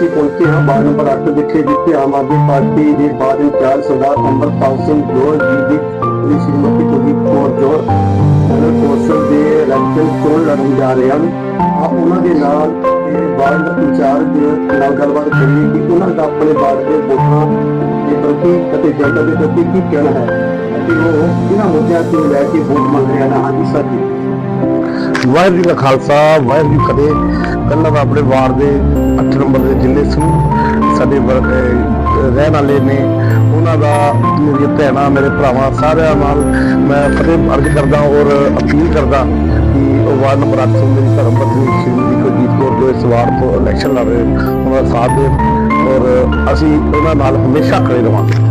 ਅਸੀਂ ਪਹੁੰਚੇ ਹਾਂ ਵਾਰਡ ਨੰਬਰ 8 ਵਿਖੇ, ਜਿੱਥੇ ਆਮ ਆਦਮੀ ਪਾਰਟੀ ਦੇ ਬਾਦ ਇੰਚਾਰਜ ਸਰਦਾਰ ਅੰਮ੍ਰਿਤਪਾਲ ਸਿੰਘ ਜੋਰ ਜੀ ਦੀ ਪੁੱਤਰੀ ਸ਼੍ਰੀਮਤੀ ਕੁਲਦੀਪ ਕੌਰ ਜੋਰ ਨਗਰ ਕੌਂਸਲ ਦੇ ਇਲੈਕਸ਼ਨ ਚੋਣ ਲੜਨ ਜਾ ਰਹੇ ਹਨ। ਆਪ ਉਹਨਾਂ ਦੇ ਨਾਲ ਵਾਰਡ ਇੰਚਾਰਜ ਨਾਲ ਗੱਲਬਾਤ ਕਰੀਏ ਕਿ ਉਹਨਾਂ ਦਾ ਆਪਣੇ ਵਾਰਡ ਦੇ ਵੋਟਰਾਂ ਦੇ ਪ੍ਰਤੀ ਅਤੇ ਜਨਤਾ ਦੇ ਪ੍ਰਤੀ ਕੀ ਕਹਿਣਾ ਹੈ ਅਤੇ ਉਹ ਇਹਨਾਂ ਮੁੱਦਿਆਂ ਨੂੰ ਲੈ ਕੇ ਵੋਟ ਮੰਗ ਰਹੇ ਹਨ। ਹਾਂਜੀ ਸਰ ਜੀ। ਵਾਹਿਗੁਰੂ ਜੀ ਕਾ ਖਾਲਸਾ, ਵਾਹਿਗੁਰੂ ਫਤਿਹ। ਪਹਿਲਾਂ ਆਪਣੇ ਵਾਰਡ ਦੇ ਨੰਬਰ ਦੇ ਜਿੰਨੇ ਸਮੂਹ ਸਾਡੇ ਰਹਿਣ ਵਾਲੇ ਨੇ, ਉਹਨਾਂ ਦਾ ਮੇਰੀਆਂ ਭੈਣਾਂ, ਮੇਰੇ ਭਰਾਵਾਂ ਸਾਰਿਆਂ ਨਾਲ ਮੈਂ ਫਤਿਹ ਅਰਜ਼ ਕਰਦਾ ਔਰ ਅਪੀਲ ਕਰਦਾ ਕਿ ਉਹ ਵਾਰਡ ਨੰਬਰ 8 ਤੋਂ ਮੇਰੀ ਧਰਮ ਪਤਨੀ ਸ਼੍ਰੀਮਤੀ ਕੁਲਜੀਤ ਕੌਰ ਜੋ ਇਸ ਵਾਰ ਤੋਂ ਇਲੈਕਸ਼ਨ ਲੜ ਰਹੇ ਉਹਨਾਂ ਦਾ ਸਾਥ ਦੇਣ ਔਰ ਅਸੀਂ ਉਹਨਾਂ ਨਾਲ ਹਮੇਸ਼ਾ ਖੜੇ ਰਵਾਂਗੇ।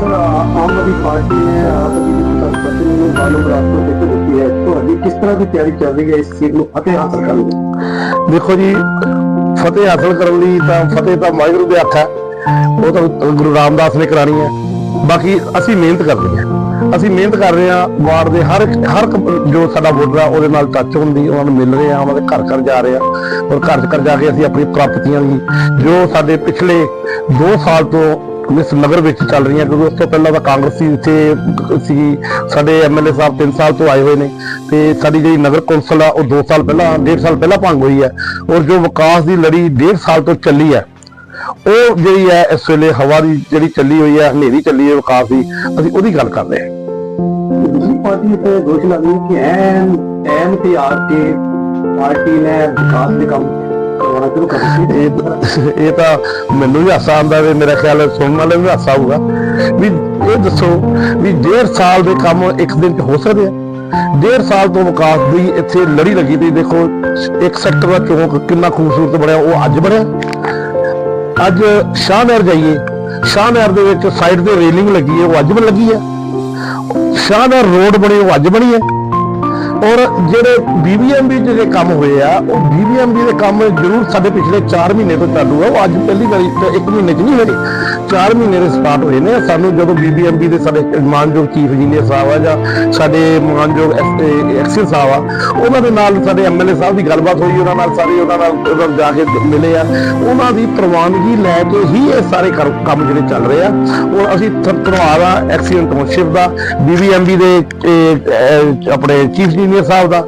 ਸਰ ਆਮ ਆਦਮੀ ਪਾਰਟੀ ਨੇ ਆਪ ਜੀ ਦੀ ਸਰਪੰਚ ਨੂੰ ਬਾਲੂ ਬਰਾਤ ਤੋਂ ਟਿਕਟ ਦਿੱਤੀ ਹੈ। ਤੁਹਾਡੀ ਕਿਸ ਤਰ੍ਹਾਂ ਦੀ ਤਿਆਰੀ ਚੱਲ ਰਹੀ ਹੈ ਇਸ ਸੀਟ ਨੂੰ ਫਤਿਹ ਹਾਸਲ ਕਰਨ ਦੀ? ਦੇਖੋ ਜੀ, ਫਤਿਹ ਹਾਸਲ ਕਰਨ ਲਈ ਤਾਂ ਫਤਿਹ ਤਾਂ ਵਾਹਿਗੁਰੂ ਦੇ ਹੱਥ ਹੈ। ਉਹ ਤਾਂ ਗੁਰੂ ਰਾਮਦਾਸ ਨੇ ਕਰਾਣੀ ਹੈ। ਬਾਕੀ ਅਸੀਂ ਮਿਹਨਤ ਕਰਦੇ ਹਾਂ। ਅਸੀਂ ਮਿਹਨਤ ਕਰ ਰਹੇ ਹਾਂ, ਵਾਰਡ ਦੇ ਹਰ ਇੱਕ- ਹਰ ਇੱਕ ਜੋ ਸਾਡਾ ਵੋਟਰ ਆ ਉਹਦੇ ਨਾਲ ਟੱਚ ਹੁੰਦੀ, ਉਹਨਾਂ ਨੂੰ ਮਿਲ ਰਹੇ ਆ ਉਹਨਾਂ ਦੇ ਘਰ ਘਰ ਜਾ ਰਹੇ ਆ ਔਰ ਘਰ ਘਰ ਜਾ ਕੇ ਅਸੀਂ ਆਪਣੀ ਪ੍ਰਾਪਤੀਆਂ ਦੀ ਜੋ ਸਾਡੇ ਪਿਛਲੇ 2 ਸਾਲ ਤੋਂ ਇਸ ਨਗਰ ਵਿੱਚ ਚੱਲ ਰਹੀਆਂ, ਕਿਉਂਕਿ ਉਸ ਤੋਂ ਪਹਿਲਾਂ ਤਾਂ ਕਾਂਗਰਸੀ ਇੱਥੇ ਸੀ, ਸਾਡੇ ਐਮਐਲਏ ਸਾਹਿਬ 3 ਸਾਲ ਤੋਂ ਆਏ ਹੋਏ ਨੇ। ਤੇ ਸਾਡੀ ਜਿਹੜੀ ਨਗਰ ਕੌਂਸਲ ਆ, ਉਹ 2 ਸਾਲ ਪਹਿਲਾਂ 1.5 ਸਾਲ ਪਹਿਲਾਂ ਭੰਗ ਹੋਈ ਹੈ। ਔਰ ਜੋ ਵਿਕਾਸ ਦੀ ਲੜੀ 1.5 ਸਾਲ ਤੋਂ ਚੱਲੀ ਹੈ, ਉਹ ਜਿਹੜੀ ਹੈ, ਇਸ ਵੇਲੇ ਹਵਾ ਦੀ ਜਿਹੜੀ ਚੱਲੀ ਹੋਈ ਹੈ, ਹਨੇਰੀ ਚੱਲੀ ਹੈ ਵਿਕਾਸ ਦੀ, ਅਸੀਂ ਉਹਦੀ ਗੱਲ ਕਰ ਰਹੇ ਹਾਂ। ਪਾਰਟੀ ਤੇ ਦੋਸ਼ ਲਾ ਰਹੀ ਕਿ ਐਨ ਐਨ ਤੇ ਆ ਕੇ, ਪਾਰਟੀ ਨੇ ਵਿਕਾਸ ਦੇ ਕੰਮ ਕਰਵਾਉਣਾ ਸ਼ੁਰੂ ਕਰ ਦਿੱਤੇ ਇਹ ਤਾਂ ਮੈਨੂੰ ਵੀ ਹਾਸਾ ਆਉਂਦਾ ਵੀ ਮੇਰਾ ਖਿਆਲ ਸੁਣਨ ਵਾਲੇ ਵੀ ਹਾਸਾ ਆਊਗਾ। ਵੀ ਇਹ ਦੱਸੋ ਵੀ ਡੇਢ ਸਾਲ ਦੇ ਕੰਮ ਇੱਕ ਦਿਨ ਚ ਹੋ ਸਕਦੇ ਆ? ਡੇਢ ਸਾਲ ਤੋਂ ਵਿਕਾਸ ਦੀ ਇੱਥੇ ਲੜੀ ਲੱਗੀ ਤੇ ਦੇਖੋ, ਇੱਕ ਸੈਕਟਰ ਦਾ ਚੌਂਕ ਕਿੰਨਾ ਖੂਬਸੂਰਤ ਬਣਿਆ, ਉਹ ਅੱਜ ਬਣਿਆ। ਅੱਜ ਸ਼ਾਹਨਹਿਰ ਜਾਈਏ, ਸ਼ਾਹਨਹਿਰ ਦੇ ਵਿੱਚ ਸਾਈਡ ਤੇ ਰੇਲਿੰਗ ਲੱਗੀ ਹੈ, ਉਹ ਅੱਜ ਵੀ ਲੱਗੀ ਹੈ। ਸ਼ਾਹਨਹਿਰ ਰੋਡ ਬਣੀ, ਉਹ ਅੱਜ ਬਣੀ ਹੈ। ਔਰ ਜਿਹੜੇ ਬੀਬੀਐਮਬੀ ਜਿਹੜੇ ਕੰਮ ਹੋਏ ਆ ਉਹ ਬੀਬੀਐਮਬੀ ਦੇ ਕੰਮ ਜ਼ਰੂਰ ਸਾਡੇ ਪਿਛਲੇ 4 ਮਹੀਨੇ ਤੋਂ ਚਾਲੂ ਆ। ਉਹ ਅੱਜ ਪਹਿਲੀ ਵਾਰੀ ਇੱਕ ਮਹੀਨੇ ਚ ਨਹੀਂ ਹੋਏ। 4 ਮਹੀਨੇ ਦੇ ਸਟਾਰਟ ਹੋਏ ਨੇ। ਸਾਨੂੰ ਜਦੋਂ ਬੀਬੀਐਮਬੀ ਦੇ ਸਾਡੇ ਮਾਨਯੋਗ ਚੀਫ ਇੰਜੀਨੀਅਰ ਸਾਹਿਬ ਆ ਜਾਂ ਸਾਡੇ ਮਾਨਯੋਗ ਐਕਸਲ ਸਾਹਿਬ ਆ ਉਹਨਾਂ ਦੇ ਨਾਲ ਸਾਡੇ ਐਮਐਲਏ ਸਾਹਿਬ ਦੀ ਗੱਲਬਾਤ ਹੋਈ ਉਹਨਾਂ ਨਾਲ ਸਾਰੇ ਉਹਨਾਂ ਨਾਲ ਉਹਨਾਂ ਜਾ ਕੇ ਮਿਲੇ ਆ। ਉਹਨਾਂ ਦੀ ਪ੍ਰਵਾਨਗੀ ਲੈ ਕੇ ਹੀ ਇਹ ਸਾਰੇ ਕਰ- ਕੰਮ ਜਿਹੜੇ ਚੱਲ ਰਹੇ ਆ। ਉਹ ਅਸੀਂ ਧ- ਦਾ ਆ ਐਕਸੀਡੈਂਟ ਟਾਊਨਸ਼ਿਪ ਦਾ। ਬੀਬੀਐਮਬੀ ਦੇ ਇਹ, ਅਹ, ਆਪਣੇ ਚੀਫ ਇੰਜੀਨੀਅਰ ਸਾਹਿਬ ਦਾ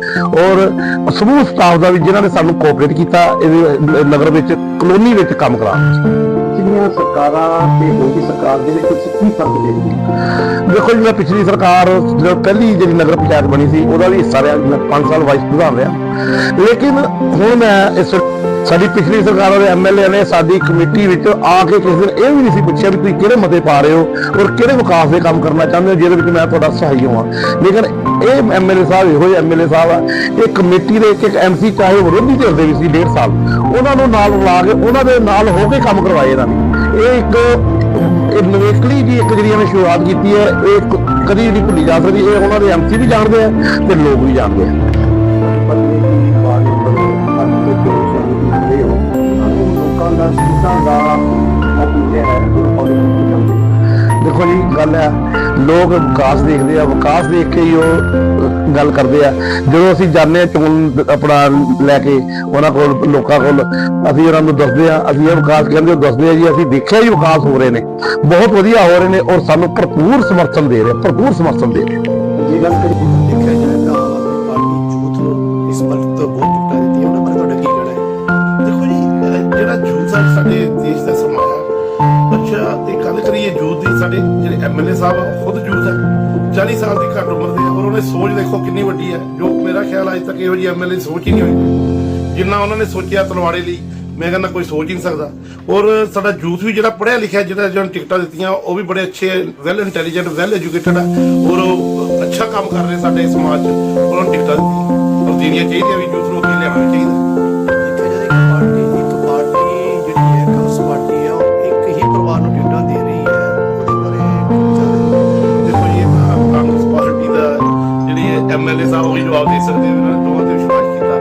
ਔਰ ਸਮੂਹ ਸਟਾਫ ਦਾ ਵੀ ਜਿਨ੍ਹਾਂ ਨੇ ਸਾਨੂੰ ਕੋਆਪਰੇਟ ਕੀਤਾ ਇਹਦੇ ਨਗਰ ਵਿੱਚ ਕਲੋਨੀ ਵਿੱਚ ਕੰਮ ਕਰਾਉਣ 'ਚ ਪਿਛਲੀਆਂ ਸਰਕਾਰਾਂ ਤੇ ਹੁਣ ਦੀ ਸਰਕਾਰ ਦੇ ਵਿੱਚ ਕੀ ਫ਼ਰਕ ਦੇਖਦੇ ਹੋ? ਦੇਖੋ ਜੀ ਮੈਂ ਪਿਛਲੀ ਸਰਕਾਰ ਜਦੋਂ ਪਹਿਲੀ ਜਿਹੜੀ ਨਗਰ ਪੰਚਾਇਤ ਬਣੀ ਸੀ ਉਹਦਾ ਵੀ ਹਿੱਸਾ ਰਿਹਾ ਮੈਂ 5 ਸਾਲ ਵਾਈਸ ਪ੍ਰਧਾਨ ਰਿਹਾ। ਲੇਕਿਨ ਹੁਣ ਮੈਂ ਇਸ ਸਾਡੀ ਪਿਛਲੀ ਸਰਕਾਰ ਦੇ ਐਮਐਲਏ ਨੇ ਸਾਡੀ ਕਮੇਟੀ ਵਿੱਚ ਆ ਕੇ ਕਿਸੇ ਦਿਨ ਇਹ ਵੀ ਨਹੀਂ ਸੀ ਪੁੱਛਿਆ ਵੀ ਤੁਸੀਂ ਕਿਹੜੇ ਮਤੇ ਪਾ ਰਹੇ ਹੋ ਔਰ ਕਿਹੜੇ ਵਿਕਾਸ ਦੇ ਕੰਮ ਕਰਨਾ ਚਾਹੁੰਦੇ ਹੋ ਜਿਹਦੇ ਵਿੱਚ ਮੈਂ ਤੁਹਾਡਾ ਸਹਾਈ ਹੋਵਾਂ ਲੇਕਿਨ ਇਹ ਐਮਐਲਏ ਸਾਹਿਬ ਇਹੋ ਜਿਹੇ ਐਮਐਲਏ ਸਾਹਿਬ ਆ। ਇਹ ਕਮੇਟੀ ਦੇ ਇੱਕ ਇੱਕ ਐਮਸੀ ਚਾਹੇ ਵਿਰੋਧੀ ਧਿਰ ਦੇ ਵੀ ਸੀ 1.5 ਸਾਲ। ਉਹਨਾਂ ਨੂੰ ਨਾਲ ਲਾ ਕੇ ਉਹਨਾਂ ਦੇ ਨਾਲ ਹੋ ਕੇ ਕੰਮ ਕਰਵਾਏ ਇਹਨਾਂ ਨੇ। ਇਹ ਇੱਕ ਇਹ ਨਵੇਕਲੀ ਜੀ ਇੱਕ ਜਿਹੜੀ ਇਹਨੇ ਸ਼ੁਰੂਆਤ ਕੀਤੀ ਹੈ ਇਹ ਕਦੀ ਨਹੀਂ ਭੁੱਲੀ ਜਾ ਸਕਦੀ। ਇਹ ਉਹਨਾਂ ਦੇ ਐਮਸੀ ਵੀ ਜਾਣਦੇ ਆ ਤੇ ਲੋਕ ਵੀ ਜਾਣਦੇ ਆ। ਪਤਨੀ ਦੀ ਬਾਤ ਨੰਬਰ 8 ਤੇ ਜੋ ਸ਼ਾਮਿਲ ਹੁੰਦੇ ਹੋ। ਲੋਕਾਂ ਦਾ ਸਿੱਧਾ ਦਾ ਉਹ ਪੁੱਛਿਆ ਹੈ ਕਿ ਪੋਲਿਟਿਕਸ ਦੇਖੋ ਜੀ ਗੱਲ ਹੈ ਲੋਕ ਵਿਕਾਸ ਦੇਖਦੇ ਆ, ਵਿਕਾਸ ਦੇਖ ਕੇ ਹੀ ਉਹ ਗੱਲ ਕਰਦੇ ਆ। ਜਦੋਂ ਅਸੀਂ ਜਾਂਦੇ ਹਾਂ ਚੋਣ ਆਪਣਾ ਲੈ ਕੇ, ਉਹਨਾਂ ਕੋਲ, ਲੋਕਾਂ ਕੋਲ, ਅਸੀਂ ਉਹਨਾਂ ਨੂੰ ਦੱਸਦੇ ਆ, ਅਸੀਂ ਇਹ ਵਿਕਾਸ ਕਹਿੰਦੇ, ਉਹ ਦੱਸਦੇ ਆ ਜੀ, ਅਸੀਂ ਦੇਖਿਆ ਹੀ ਵਿਕਾਸ ਹੋ ਰਹੇ ਨੇ। ਬਹੁਤ ਵਧੀਆ ਹੋ ਰਹੇ ਨੇ ਔਰ ਸਾਨੂੰ ਭਰਪੂਰ ਸਮਰਥਨ ਦੇ ਰਹੇ, ਭਰਪੂਰ ਸਮਰਥਨ ਦੇ ਰਹੇ। ਜੀ ਗੱਲ ਕਰੀ ਦੇਖਿਆ ਜਾਏ ਤਾਂ ਆਮ ਪਾਰਟੀ ਯੂਥ ਨੂੰ ਇਸ ਮੁਲਕ ਬਹੁਤ ਟਿਕਟਾਂ ਦਿੱਤੀਆਂ, ਉਹਨਾਂ ਬਾਰੇ ਤੁਹਾਡਾ ਕੀ ਕਹਿਣਾ ਹੈ? ਦੇਖੋ ਜੀ ਜਿਹੜਾ ਯੂਥ ਸਾਡੇ ਦੇਸ਼ ਦਾ ਸਮਾਜ ਆ ਅੱਛਾ, ਤੇ ਗੱਲ ਕਰੀਏ ਯੂਥ ਸਾਡੇ ਜਿਹੜੇ ਐਮਐਲਏ ਸਾਹਿਬ ਆ, ਉਹ ਖੁਦ ਯੂਥ ਹੈ 40 ਸਾਲ ਦੀ ਘੱਟ ਉਮਰ ਦੇ ਔਰ ਉਹਨੇ ਸੋਚ ਦੇਖੋ ਕਿੰਨੀ ਵੱਡੀ ਹੈ ਜੋ ਮੇਰਾ ਖਿਆਲ ਅੱਜ ਤੱਕ ਇਹੋ ਜਿਹੀ ਐਮਐਲਏ ਸੋਚ ਹੀ ਨਹੀਂ ਹੋਈ। ਜਿੰਨਾ ਉਹਨਾਂ ਨੇ ਸੋਚਿਆ ਤਲਵਾੜੇ ਲਈ, ਮੈਂ ਕਹਿੰਦਾ ਕੋਈ ਸੋਚ ਹੀ ਨਹੀਂ ਸਕਦਾ। ਔਰ ਸਾਡਾ ਯੂਥ ਵੀ ਜਿਹੜਾ ਪੜਿਆ ਲਿਖਿਆ ਜਿਹੜਾ ਜਿਹਨਾਂ ਟਿਕਟਾਂ ਦਿੱਤੀਆਂ, ਉਹ ਵੀ ਬੜੇ ਅੱਛੇ ਵੈਲ ਇੰਟੈਲੀਜੈਂਟ ਵੈਲ ਐਜੂਕੇਟਡ ਹੈ ਔਰ ਅੱਛਾ ਕੰਮ ਕਰ ਰਹੇ ਸਾਡੇ ਸਮਾਜ 'ਚ, ਉਹਨਾਂ ਟਿਕਟਾਂ ਦਿੱਤੀਆਂ। ਔਰ ਦੇਣੀਆਂ ਚਾਹੀਦੀਆਂ ਵੀ ਯੂਥ ਨੂੰ, ਅੱਗੇ ਲਿਆਉਣਾ ਚਾਹੀਦਾ ਐਮਐਲਏ ਸਾਹਿਬ ਉਹ ਜਵਾਬ ਦੇ ਸਕਦੇ ਉਹਨਾਂ ਨੇ ਦੋਵਾਂ ਤੇ ਵਿਸ਼ਵਾਸ ਕੀਤਾ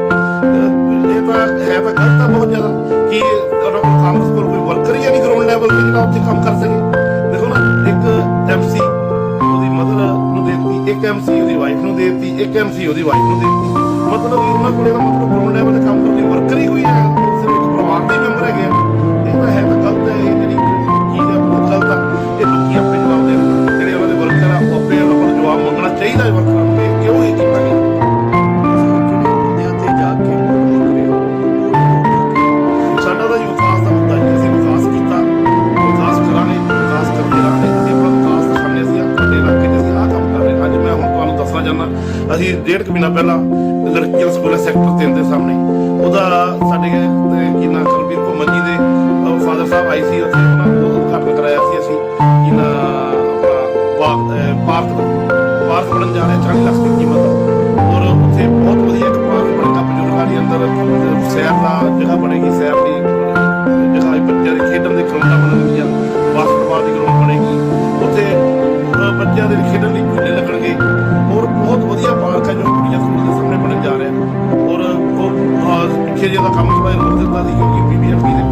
ਇਹ ਤਾਂ ਹੈ ਤਾਂ ਗਲਤ ਆ ਬਹੁਤ ਜ਼ਿਆਦਾ ਕਿ ਉਹਨਾਂ ਕੋਲ ਕੋਲ ਕੋਈ ਵਰਕਰ ਹੀ ਨਹੀਂ ਗਰਾਊਂਡ ਲੈਵਲ ਤੇ ਜਿਹੜਾ ਉੱਥੇ ਕੰਮ ਕਰ ਸਕੇ ਦੇਖੋ ਨਾ ਇੱਕ ਐਮਸੀ ਉਹਦੀ ਮਦਰ ਨੂੰ ਦੇਤੀ ਇੱਕ ਐਮਸੀ ਉਹਦੀ ਵਾਈਫ ਨੂੰ ਦੇਤੀ ਇੱਕ ਐਮਸੀ ਉਹਦੀ ਵਾਈਫ ਨੂੰ ਦੇਤੀ ਮਤਲਬ ਉਹਨਾਂ ਕੋਲ ਇਹਦਾ ਮਤਲਬ ਗਰਾਊਂਡ ਲੈਵਲ ਤੇ ਡੇਢ ਕੁ ਮਹੀਨਾ ਪਹਿਲਾਂ ਲੜਕੀਆਂ ਸਕੂਲ ਸੈਕਟਰ 3 ਦੇ ਸਾਹਮਣੇ। ਉਹਦਾ ਸਾਡੇ ਕੀ ਨਾਮ ਕੁਲਬੀਰ ਘੁੰਮਣ ਜੀ ਦੇ ਫਾਦਰ ਸਾਹਿਬ ਆਏ ਸੀ ਉੱਥੇ ਉਹਨਾਂ ਨੂੰ ਉਦਘਾਟਨ ਕਰਾਇਆ ਸੀ ਅਸੀਂ ਕੀ ਨਾਮ ਪਾਰਕ ਪਾਰਕ ਬਣਨ ਜਾ ਰਿਹਾ 40 ਲੱਖ ਦੀ ਕੀਮਤ ਔਰ ਉੱਥੇ ਬਹੁਤ ਵਧੀਆ ਇੱਕ ਪਾਰਕ ਬਣੇਗਾ ਬਜ਼ੁਰਗਾਂ ਦੇ ਅੰਦਰ ਅਹ, ਸੈਰ ਦਾ ਜਗ੍ਹਾ ਬਣੇਗੀ ਸੈਰ ਦੀ ਜਗ੍ਹਾ ਹੈ, ਬੱਚਿਆਂ ਦੇ ਖੇਡਣ ਦੇ ਗਰਾਊਂਡਾਂ ਬਣਨਗੀਆਂ ਬਾਸਕਟਬਾਲ ਦੀ ਗਰਾਊਂਡ ਵਧੀਆ ਪਾਰਕ ਹੈ ਜੋ ਕੁੜੀਆਂ ਸਕੂਲ ਦੇ ਸਾਹਮਣੇ ਬਣਨ ਜਾ ਰਿਹਾ ਔਰ ਉਹ ਆਹ, ਪਿੱਛੇ ਜਿਹਦਾ ਕੰਮ ਥੋੜਾ ਜਿਹਾ ਦਿੱਤਾ ਸੀ ਕਿਉਂਕਿ ਬੀਬੀਐਮਪੀ ਦੇ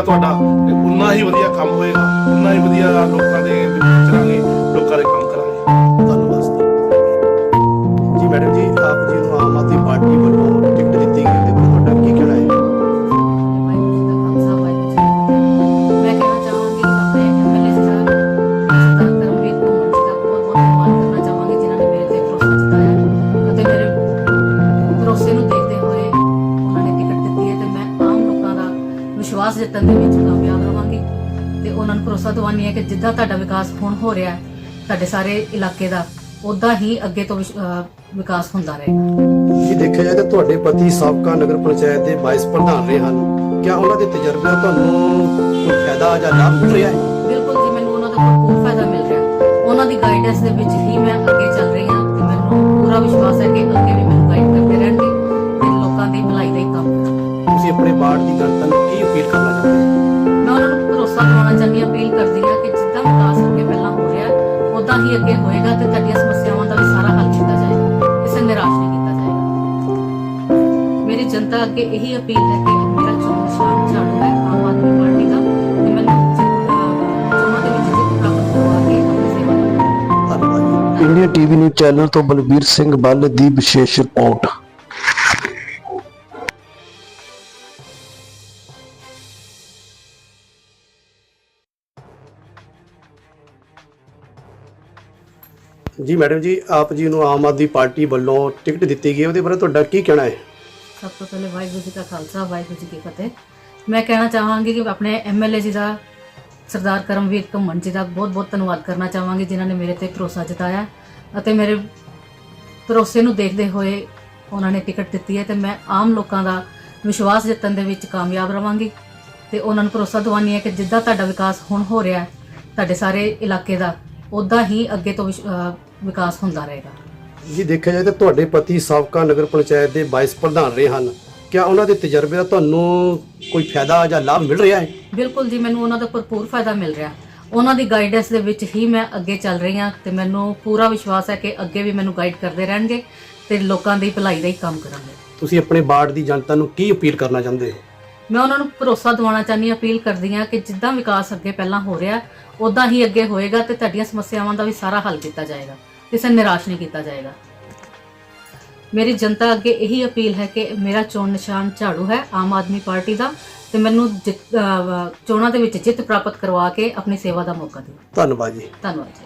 ਹੋਏਗਾ ਤੁਹਾਡਾ। ਤੇ ਉਨਾ ਹੀ ਵਧੀਆ ਕੰਮ ਹੋਏਗਾ ਉਨਾ ਹੀ ਵਧੀਆ ਲੋਕਾਂ ਜਿੱਤਣ ਦੇ ਵਿੱਚ ਕਾਮਯਾਬ ਰਵਾਂਗੀ। ਤੇ ਉਹਨਾਂ ਨੂੰ ਭਰੋਸਾ ਦਿਵਾਉਂਦੀ ਹੈ ਕਿ ਜਿੱਦਾਂ ਤੁਹਾਡਾ ਵਿਕਾਸ ਹੁਣ ਹੋ ਰਿਹਾ ਹੈ ਤੁਹਾਡੇ ਸਾਰੇ ਇਲਾਕੇ ਦਾ ਉਦਾਂ ਹੀ ਅੱਗੇ ਤੋਂ ਵਿਕਾਸ ਹੁੰਦਾ ਰਹੇਗਾ ਜੀ ਦੇਖਿਆ ਜਾਏ ਤਾਂ ਤੁਹਾਡੇ ਪਤੀ ਸਾਬਕਾ ਨਗਰ ਪੰਚਾਇਤ ਦੇ ਵਾਈਸ ਪ੍ਰਧਾਨ ਰਹੇ ਹਨ। ਕਿਆ ਉਹਨਾਂ ਦੇ ਤਜਰਬੇ ਤੁਹਾਨੂੰ ਕੋਈ ਫਾਇਦਾ ਜਾਂ ਲਾਭ ਮਿਲ ਰਿਹਾ ਹੈ? ਬਿਲਕੁਲ ਜੀ ਮੈਨੂੰ ਉਹਨਾਂ ਦਾ ਭਰਪੂਰ ਫਾਇਦਾ ਮਿਲ ਰਿਹਾ। ਉਹਨਾਂ ਦੀ ਗਾਈਡੈਂਸ ਦੇ ਵਿੱਚ ਹੀ ਮੈਂ ਅੱਗੇ ਚੱਲ ਰਹੀ ਹਾਂ ਤੇ ਮੈਨੂੰ ਪੂਰਾ ਵਿਸ਼ਵਾਸ ਹੈ ਕਿ ਅੱਗੇ ਵੀ ਮੈਨੂੰ ਗਾਈਡ ਕਰਦੇ ਰਹਿਣਗੇ ਤੇ ਲੋਕਾਂ ਦੀ ਭਲਾਈ ਦਾ ਹੀ ਕੰਮ ਤੁਸੀਂ ਆਪਣੇ ਵਾਰਡ ਦੀ ਕੀ ਅਪੀਲ ਕਰਨਾ ਚਾਹੁੰਦੇ ਹੋ। ਮੈਂ ਉਹਨਾਂ ਨੂੰ ਭਰੋਸਾ ਦਿਵਾਉਣਾ ਚਾਹੁੰਦੀ ਹਾਂ ਅਪੀਲ ਕਰਦੀ ਹਾਂ ਕਿ ਜਿੱਦਾਂ ਵਿਕਾਸ ਅੱਗੇ ਪਹਿਲਾਂ ਹੋ ਰਿਹਾ ਉਦਾਂ ਹੀ ਅੱਗੇ ਹੋਏਗਾ ਤੇ ਤੁਹਾਡੀਆਂ ਸਮੱਸਿਆਵਾਂ ਦਾ ਵੀ ਸਾਰਾ ਹੱਲ ਕੀਤਾ ਜਾਏਗਾ ਕਿਸੇ ਨਿਰਾਸ਼ ਨਹੀਂ ਕੀਤਾ ਜਾਏਗਾ। ਮੇਰੀ ਜਨਤਾ ਅੱਗੇ ਇਹੀ ਅਪੀਲ ਹੈ ਕਿ ਮੇਰਾ ਚੋਣ ਨਿਸ਼ਾਨ ਝਾੜੂ ਹੈ ਆਮ ਆਦਮੀ ਪਾਰਟੀ ਦਾ ਤੇ ਮੈਨੂੰ ਚੋਣਾਂ ਦੇ ਵਿੱਚ ਜਿੱਤ ਪ੍ਰਾਪਤ ਕੇ ਆਪਣੀ ਸੇਵਾ ਕਰਾਂਗੀ ਇੰਡੀਆ ਟੀਵੀ ਨਿਊਜ਼ ਚੈਨਲ ਤੋਂ ਬਲਬੀਰ ਸਿੰਘ ਬੱਲ ਦੀ ਵਿਸ਼ੇਸ਼ ਰਿਪੋਰਟ। ਜੀ, ਮੈਡਮ ਜੀ, ਆਪ ਜੀ ਨੂੰ ਆਮ ਆਦਮੀ ਪਾਰਟੀ ਵੱਲੋਂ ਟਿਕਟ ਦਿੱਤੀ ਗਈ ਹੈ। ਉਹਦੇ ਬਾਰੇ ਤੁਹਾਡਾ ਕੀ ਕਹਿਣਾ ਹੈ? ਸਭ ਤੋਂ ਪਹਿਲੇ ਵਾਹਿਗੁਰੂ ਜੀ ਕਾ ਖਾਲਸਾ, ਵਾਹਿਗੁਰੂ ਜੀ ਕੀ ਫਤਿਹ। ਮੈਂ ਕਹਿਣਾ ਚਾਹਾਂਗੀ ਕਿ ਆਪਣੇ ਐਮਐਲਏ ਜੀ ਦਾ, ਸਰਦਾਰ ਕਰਮਵੀਰ ਘੁੰਮਣ ਜੀ ਦਾ ਬਹੁਤ-ਬਹੁਤ ਧੰਨਵਾਦ ਕਰਨਾ ਚਾਹਾਂਗੀ, ਜਿਨ੍ਹਾਂ ਨੇ ਮੇਰੇ ਤੇ ਭਰੋਸਾ ਜਤਾਇਆ ਅਤੇ ਮੇਰੇ ਭਰੋਸੇ ਨੂੰ ਦੇਖਦੇ ਹੋਏ ਉਹਨਾਂ ਨੇ ਟਿਕਟ ਦਿੱਤੀ ਹੈ ਤੇ ਮੈਂ ਆਮ ਲੋਕਾਂ ਦਾ ਵਿਸ਼ਵਾਸ ਜਿੱਤਣ ਦੇ ਵਿੱਚ ਕਾਮਯਾਬ ਰਵਾਂਗੀ ਤੇ ਉਹਨਾਂ ਨੂੰ ਭਰੋਸਾ ਦਿਵਾਉਂਦੀ ਹੈ ਕਿ ਜਿੱਦਾਂ ਤੁਹਾਡਾ ਵਿਕਾਸ ਹੁਣ ਹੋ ਰਿਹਾ ਹੈ, ਤੁਹਾਡੇ ਸਾਰੇ ਇਲਾਕੇ ਦਾ ਉਦਾਂ ਹੀ ਅੱਗੇ ਤੋਂ ਵਿਸ਼- ਵਿਕਾਸ ਹੁੰਦਾ ਰਹੇਗਾ। ਜੀ ਦੇਖਿਆ ਜਾਏ ਤਾਂ ਤੁਹਾਡੇ ਪਤੀ ਸਾਬਕਾ ਨਗਰ ਪੰਚਾਇਤ ਦੇ ਵਾਈਸ ਪ੍ਰਧਾਨ ਰਹੇ ਹਨ। ਕਿਆ ਉਹਨਾਂ ਦੇ ਤਜਰਬੇ ਦਾ ਤੁਹਾਨੂੰ ਕੋਈ ਫਾਇਦਾ ਜਾਂ ਲਾਭ ਮਿਲ ਰਿਹਾ ਹੈ? ਬਿਲਕੁਲ ਜੀ ਮੈਨੂੰ ਉਹਨਾਂ ਦਾ ਭਰਪੂਰ ਫਾਇਦਾ ਮਿਲ ਰਿਹਾ। ਉਹਨਾਂ ਦੀ ਗਾਈਡੈਂਸ ਦੇ ਵਿੱਚ ਹੀ ਮੈਂ ਅੱਗੇ ਚੱਲ ਰਹੀ ਹਾਂ ਤੇ ਮੈਨੂੰ ਪੂਰਾ ਵਿਸ਼ਵਾਸ ਹੈ ਕਿ ਅੱਗੇ ਵੀ ਮੈਨੂੰ ਗਾਈਡ ਕਰਦੇ ਰਹਿਣਗੇ ਤੇ ਲੋਕਾਂ ਦੀ ਭਲਾਈ ਦਾ ਹੀ ਕੰਮ ਕਰਾਂਗੇ। ਤੁਸੀਂ ਆਪਣੇ ਵਾਰਡ ਦੀ ਜਨਤਾ ਨੂੰ ਕੀ ਅਪੀਲ ਕਰਨਾ ਚਾਹੁੰਦੇ ਹੋ? ਮੈਂ ਉਹਨਾਂ ਨੂੰ ਭਰੋਸਾ ਦਿਵਾਉਣਾ ਚਾਹੁੰਦੀ ਹਾਂ ਅਪੀਲ ਕਰਦੀ ਹਾਂ ਕਿ ਜਿੱਦਾਂ ਵਿਕਾਸ ਅੱਗੇ ਪਹਿਲਾਂ ਹੋ ਰਿਹਾ ਉਦਾਂ ਹੀ ਅੱਗੇ ਹੋਏਗਾ ਤੇ ਤੁਹਾਡੀਆਂ ਸਮੱਸਿਆਵਾਂ ਦਾ ਵੀ ਸਾਰਾ ਹੱਲ ਕੀਤਾ ਜਾਏਗਾ। ਕਿਸੇ ਨੂੰ ਨਿਰਾਸ਼ ਨਹੀਂ ਕੀਤਾ ਜਾਏਗਾ। ਮੇਰੀ ਜਨਤਾ ਅੱਗੇ ਇਹੀ ਅਪੀਲ ਹੈ ਕਿ ਮੇਰਾ ਚੋਣ ਨਿਸ਼ਾਨ ਝਾੜੂ ਹੈ ਆਮ ਆਦਮੀ ਪਾਰਟੀ ਦਾ ਤੇ ਮੈਨੂੰ ਜਿੱਤ- ਅਹ ਚੋਣਾਂ ਦੇ ਵਿੱਚ ਜਿੱਤ ਪ੍ਰਾਪਤ ਕਰਵਾ ਕੇ ਆਪਣੀ ਸੇਵਾ ਦਾ ਮੌਕਾ ਦਿਓ। ਧੰਨਵਾਦ ਜੀ। ਧੰਨਵਾਦ ਜੀ।